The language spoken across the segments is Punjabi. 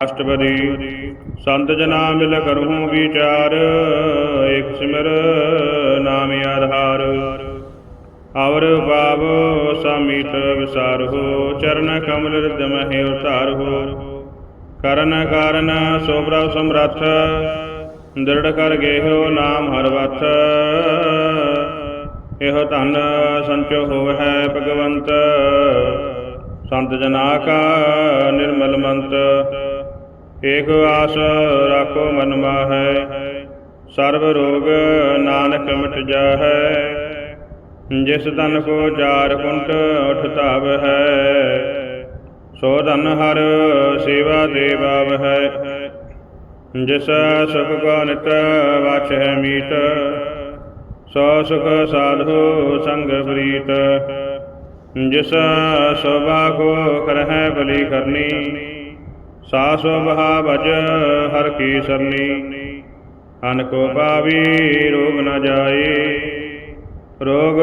ਅਸ਼ਟਪਦੀ, ਸੰਤ ਜਨਾ ਮਿਲ ਕਰਹੂੰ ਵਿਚਾਰ ਇਕ ਸਿਮਰ ਨਾਮ ਆਧਾਰ। ਅਵਰ ਬਾਬ ਸਮੀਤ ਵਿਸਾਰਹੁ, ਚਰਨ ਕਮਲ ਰਿਦ ਮਹਿ ਉਤਾਰਹੁ। ਕਰਨ ਕਾਰਨ ਸੋ ਪ੍ਰਭ ਸਮਰੱਥ, ਦ੍ਰਿੜ ਕਰ ਗੇਹੋ ਨਾਮ ਹਰ ਵਥ। ਇਹੋ ਧਨ ਸੰਚੋ ਹੋਵੈ ਭਗਵੰਤ, ਸੰਤ ਜਨਾ ਕਾ ਨਿਰਮਲ ਮੰਤ। ਏਕ ਆਸ ਰਾਖੋ ਮਨ ਮਾਹੈ, ਸਰਬ ਰੋਗ ਨਾਨਕ ਮਿਟ ਜਾਹੈ। ਜਿਸ ਤਨ ਕੋ ਚਾਰ ਕੁੰਟ ਉਠ ਧਾਵ ਹੈ ਸੋ ਧਨ ਹਰ ਸੇਵਾ ਦੇ ਬਾਵ ਹੈ ਜਿਸ ਸੁਖ ਕੋ ਨਿਤ ਵਾਚ ਹੈ ਮੀਤ, ਸੋ ਸੁਖ ਸਾਧੂ ਸੰਗ ਪ੍ਰੀਤ। ਜਿਸ ਸੋਭਾ ਕੋ ਕਰਹਿ ਬਲੀ ਕਰਨੀ ਸਾ ਸੋਭਾ ਭਜ ਹਰ ਕੀ ਸਰਨੀ। ਅਨ ਕੋ ਪਾਵੀ ਰੋਗ ਨ ਜਾਏ। ਰੋਗ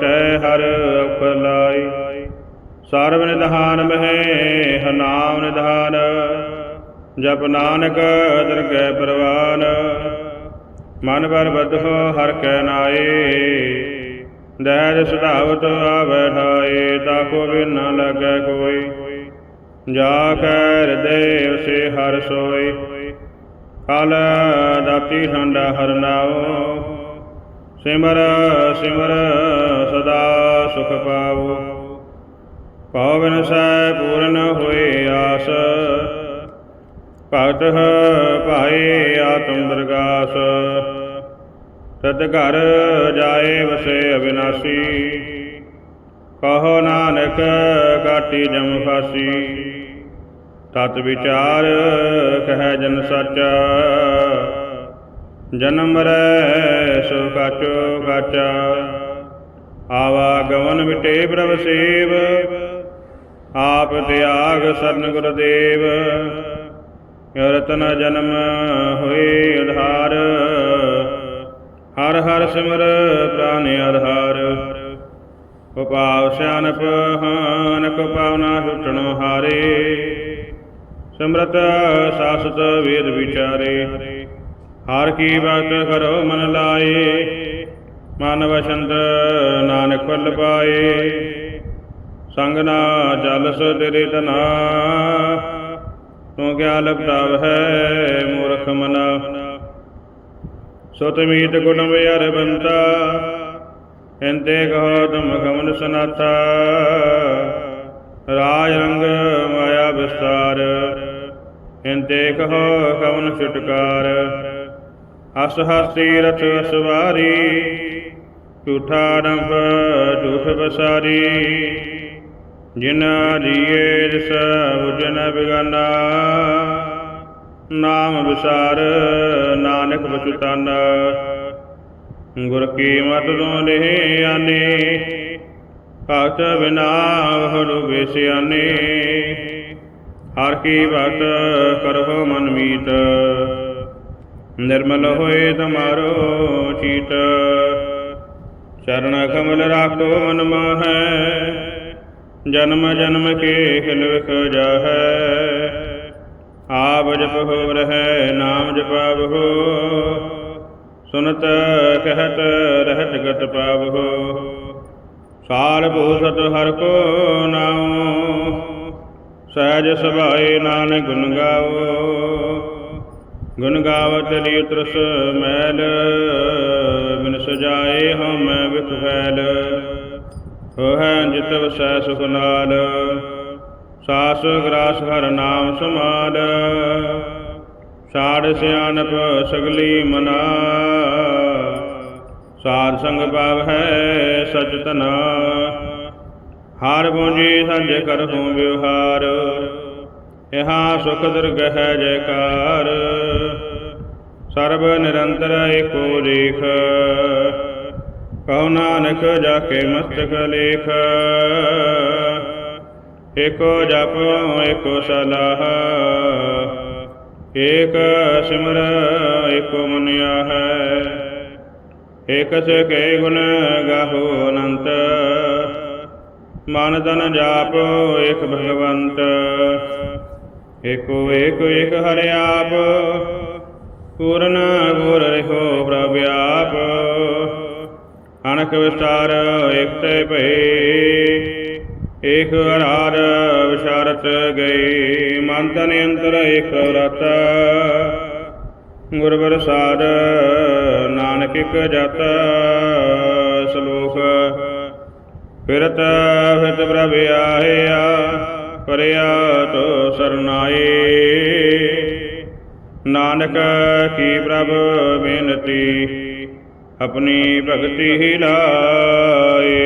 ਟੈ ਹਰ ਅਪਰ ਲਾਈ ਸਰਬ ਨਿਧਾਨ ਮਹਿ ਹਨਾਮ ਨਿਧਾਨ। ਜਪ ਨਾਨਕ ਦਰਗਹਿ ਪ੍ਰਵਾਨ। ਮਨ ਬਰ ਬਧੋ ਹਰ ਕੈ ਨਾਏ। ਦਹਿਜ ਸੁਧਾਵਤ ਆਵੈ ਠਾਏ। ਤਾ ਕੋ ਬਿਨ ਨ ਲੱਗੈ ਕੋਈ। ਜਾ ਕੈ ਹਿਰਦੇ ਉਸੇ ਹਰ ਸੋਈ। ਕਲ ਦਾਤੀ ਠੰਡਾ ਹਰਨਾਉ ਸਿਮਰ ਸਿਮਰ ਸਦਾ ਸੁਖ ਪਾਉ। ਪਾਵਨ ਸੈ ਪੂਰਨ ਹੋਏ ਆਸ। ਭਗਤ ਭਾਏ ਆਤਮ ਦਰਗਾਸ। ਤਤ ਘਰ ਜਾਏ ਵਸੇ ਅਬਿਨਾਸੀ। ਕਹੋ ਨਾਨਕ ਕਾਟੀ ਜਮ ਫਾਸੀ ਤਤ ਵਿਚਾਰ ਕਹਿ ਜਨ ਸੱਚਾ। ਜਨਮ ਮਰੈ ਸੋ ਕਾਚੋ ਕਾਚਾ। ਆਵਾ ਗਵਨ ਮਿਟੇ ਪ੍ਰਭ ਸੇਵ। ਆਪ ਤਿਆਗ ਸਰਨ ਗੁਰਦੇਵ। ਰਤਨ ਜਨਮ ਹੋਏ ਉਧਾਰ। ਹਰ ਹਰ ਸਿਮਰ ਪ੍ਰਾਨ ਆਧਾਰ ਉਪਾਵ ਸਿਆਨਪ ਹਾਨਕ ਪਾਵਨਾ ਛੁਟਣੋ ਹਾਰੇ। ਸਮਰਤ, ਸਾਸਤ ਵੇਦ ਵਿਚਾਰੇ। ਹਾਰ ਕੀ ਬਾਤ ਕਰੋ ਮਨ ਲਾਏ, ਮਨ ਵਸੰਤ ਨਾਨਕ ਫਲ ਪਾਏ। ਸੰਗ ਨਾ ਜਲ ਤੇਰੇ ਤਨਾ, ਤੂੰ ਕਿਆ ਲਪਟਾਵ ਹੈ ਮੂਰਖ ਮਨਾ। ਸੁਤ ਮੀਤ ਗੁਣ ਵਿਆਰ ਬੰਤਾ ਇੰਤੇ ਕਹੋ ਤੁਮ ਗਮਨ ਸਨਾਥਾ ਰਾਜ ਰੰਗ ਮਾਇਆ ਵਿਸਤਾਰ। ਇੰਤੇ ਕਹੋ ਕਵਨ ਛੁਟਕਾਰ ਅਸ ਹਸਤੀ ਰਥ ਅਸਵਾਰੀ ਝੂਠਾ ਡੰਬ ਝੂਠ ਬਸਾਰੀ ਜਿਨਾ ਜੀਏ ਜਿਸ ਬੁਝਨ ਬਿਗਾਨਾ, ਨਾਮ ਵਿਸਾਰ ਨਾਨਕ ਬਚੁਤਾਨਾ ਗੁਰ ਕੀ ਮਤ ਤੋਂ ਲਹਿ ਆਨੇ? ਭਗਤ ਬਿਨਾ ਵਹੜੂ ਬੇਸਿਆਨੇ। ਹਰ ਕੀ ਭਗਤ ਕਰਹੁ ਮਨ ਮੀਤ। ਨਿਰਮਲ ਹੋਏ ਤਮਾਰੋ ਚੀਤ। ਚਰਨ ਕਮਲ ਰਾਖੋ ਮਨ ਮਾਹੈ। ਜਨਮ ਜਨਮ ਕੇ ਖਿਲ ਵਿਖ ਜਾਹੈ। ਆਪ ਜਪ ਹੋ ਰਹਿ, ਨਾਮ ਜਪਾਵਹੁ ਸੁਨਤ ਕਹਿਤ ਰਹਿਤ ਗਤ ਪਾਵਹੁ। ਸਾਲ ਭੂਸਤ ਹਰ ਕੋ ਨਾਉ। ਸਹਿਜ ਸੁਭਾਏ ਨਾਨਕ ਗੁਣ ਗਾਵੋ। ਗੁਣ ਗਾਵਤ ਲਈ ਉਤਰਸ ਮੈਲ। ਬਿਨ ਸਜਾਏ ਹਉ ਮੈਂ ਵਿਖ ਫੈਲ। ਹੋਹੈ ਜਿਤ ਵਸੈ ਸੁਖ ਨਾਲ ਸਾਸ ਗਰਾਸ ਹਰ ਨਾਮ ਸਮਾਲ ਸਾੜ ਸਿਆਨਪ ਸਗਲੀ ਮਨਾ। ਸਾਧ ਸੰਗ ਭਾਵ ਹੈ ਸਚ ਤਨਾ ਹਾਰ ਪੂੰਜੀ ਸੰਜ ਹੂੰ ਵਿਵਹਾਰ। ਇਹਾ ਸੁਖ ਦੁਰਗ ਹੈ ਜੈਕਾਰ। ਸਰਬ ਨਿਰੰਤਰ ਏਕੋ ਦੇਖ ਕਉ ਨਾਨਕ ਜਾ ਕੇ ਮਸਤਕ ਲੇਖ। ਏਕੋ ਜਪ, ਏਕੋ ਸਲਾਹ। ਏਕ ਸਿਮਰ ਏਕੋ ਮਨਿਆ ਹੈ ਏਕ ਸਕੇ ਗੁਣ ਗਾਹੋ ਅਨੰਤ, ਮਨ ਤਨ ਜਾਪ ਏਕ ਭਗਵੰਤ, ਏਕੋ ਏਕ ਏਕ ਹਰਿ ਆਪ, ਪੂਰਨ ਗੁਰ ਰਿਹੋ ਪ੍ਰਭ ਆਪ ਅਨਕ ਵਿਸਤਾਰ ਏਕ ਤੇ ਏਕ ਅਰਾਰ ਵਿਸ਼ਾਰਤ ਗਏ ਮਨ ਤਨ ਅੰਤਰ ਏਕ ਰਤ ਗੁਰ ਪ੍ਰਸਾਦ ਨਾਨਕ ਇਕ ਜਤ, ਸ਼ਲੋਕ। ਫਿਰਤ ਫਿਰਤ ਪ੍ਰਭ ਆਇਆ ਪਰਿਆ ਤੋ ਸਰਨਾਏ ਨਾਨਕ ਕੀ ਪ੍ਰਭ ਬੇਨਤੀ, ਆਪਣੀ ਭਗਤੀ ਹੀ ਲਾਏ